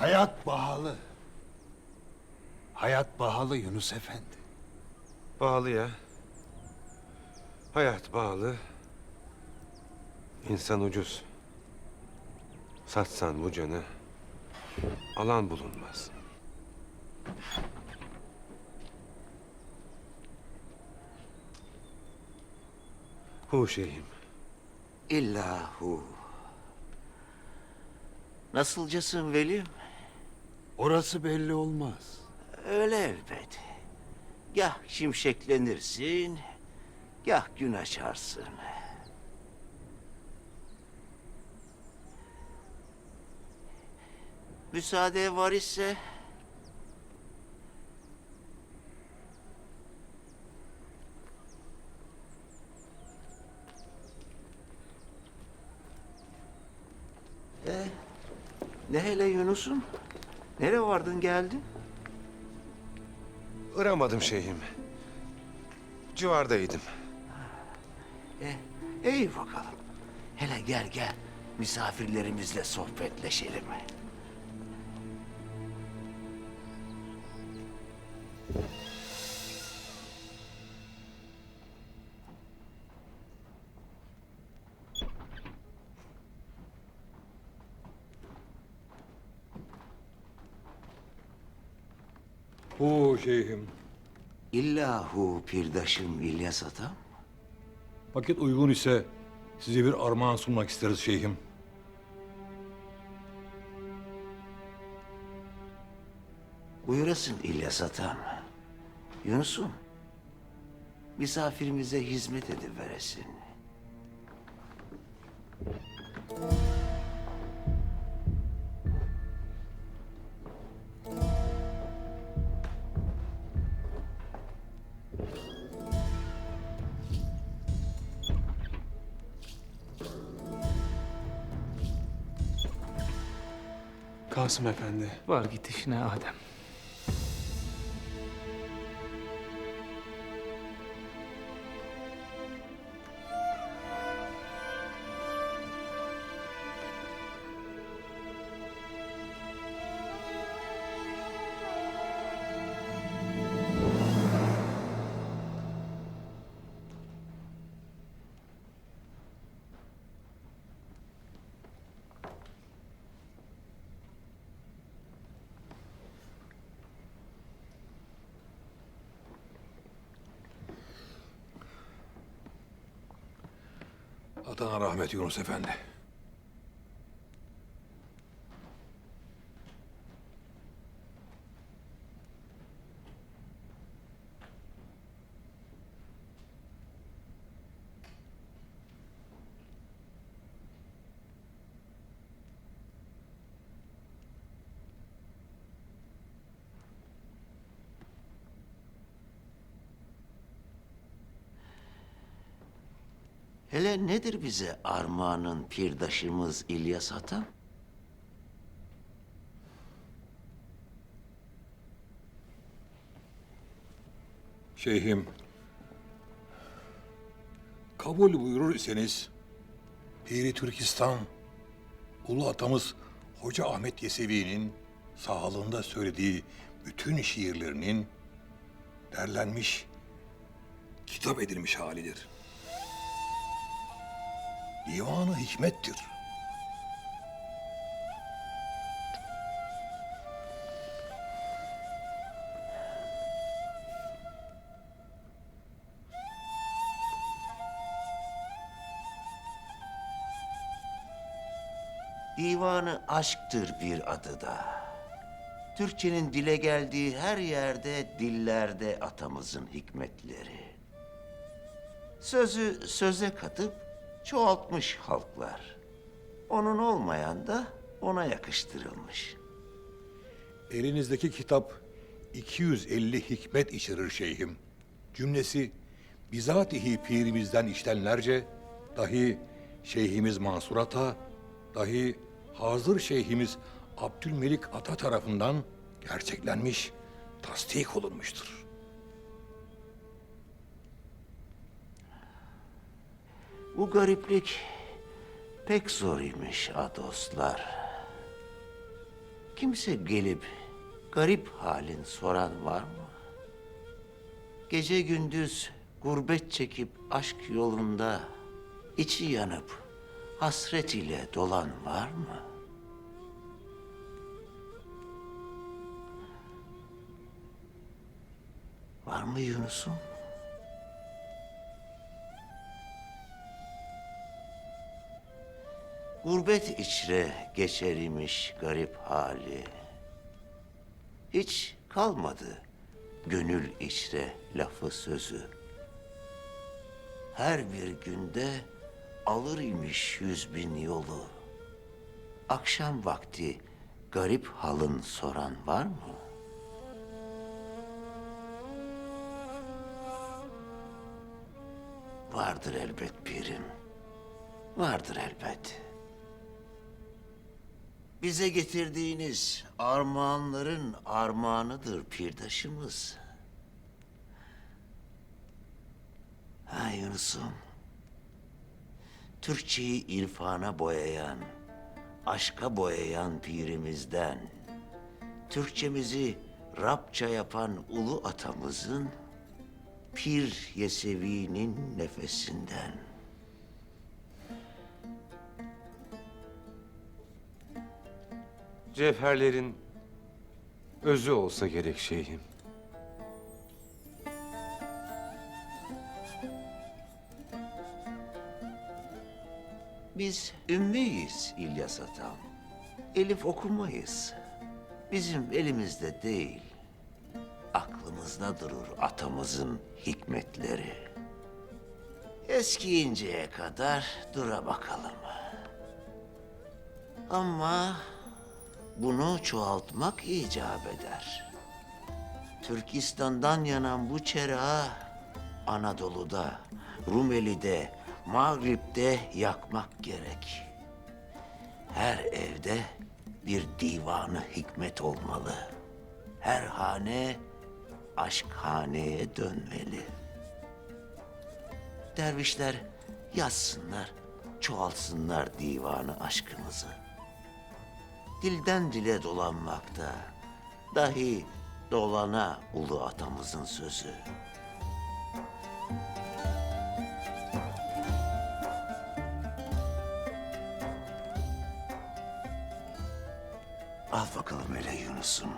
Hayat pahalı. Hayat pahalı Yunus Efendi. Bağlı ya. Hayat bağlı. İnsan ucuz. Satsan bu canı alan bulunmaz. Hu şeyhim. İllahu. Nasılcasın Velim? Orası belli olmaz. Öyle elbet. Gah şimşeklenirsin, gah gün açarsın. Müsaade var ise E, ne hele Yunus'um? Nereye vardın geldin? Iramadım şeyhim. Civardaydım. E, iyi bakalım. Hele gel gel. Misafirlerimizle sohbetleşelim. Hu şeyhim. İllahu pirdaşım İlyas Atam. Vakit uygun ise size bir armağan sunmak isteriz şeyhim. Buyurasın İlyas Atam. Yunus'um. Misafirimize hizmet ediveresin. Kasım Efendi. Var git işine Adem. Atana rahmet Yunus Efendi. Hele nedir bize armağanın pirdaşımız İlyas Atam? Şeyhim. Kabul buyurur iseniz Piri Türkistan Ulu atamız Hoca Ahmet Yesevi'nin sağlığında söylediği bütün şiirlerinin derlenmiş, kitap edilmiş halidir. Divanı hikmettir. Divanı aşktır bir adı da. Türkçenin dile geldiği her yerde dillerde atamızın hikmetleri. Sözü söze katıp çoğaltmış halklar. Onun olmayan da ona yakıştırılmış. Elinizdeki kitap 250 hikmet içerir şeyhim. Cümlesi bizatihi pirimizden iştenlerce dahi şeyhimiz Mansur Ata, dahi hazır şeyhimiz Abdülmelik Ata tarafından gerçeklenmiş, tasdik olunmuştur. Bu gariplik pek zor imiş a kimse gelip garip halin soran var mı? Gece gündüz gurbet çekip aşk yolunda içi yanıp hasret ile dolan var mı? Var mı Yunus'um? Gurbet içre geçer imiş garip hali. Hiç kalmadı gönül içre lafı sözü. Her bir günde alır imiş yüz bin yolu. Akşam vakti garip halın soran var mı? Vardır elbet pirim. Vardır elbet. Bize getirdiğiniz armağanların armağanıdır pirdaşımız. Ha Yunus'um. Türkçeyi irfana boyayan, aşka boyayan pirimizden, Türkçemizi Rabça yapan ulu atamızın, Pir Yesevi'nin nefesinden. Cevherlerin özü olsa gerek şeyhim. Biz ümmiyiz İlyas Atam. Elif okumayız. Bizim elimizde değil. Aklımızda durur atamızın hikmetleri. Eskiyinceye kadar dura bakalım. Ama bunu çoğaltmak icap eder. Türkistan'dan yanan bu çera Anadolu'da, Rumeli'de, Mağrip'te yakmak gerek. Her evde bir divanı hikmet olmalı. Her hane aşkhaneye dönmeli. Dervişler yazsınlar, çoğalsınlar divanı aşkımızı. Dilden dile dolanmakta, dahi dolana ulu atamızın sözü. Al bakalım hele Yunus'um.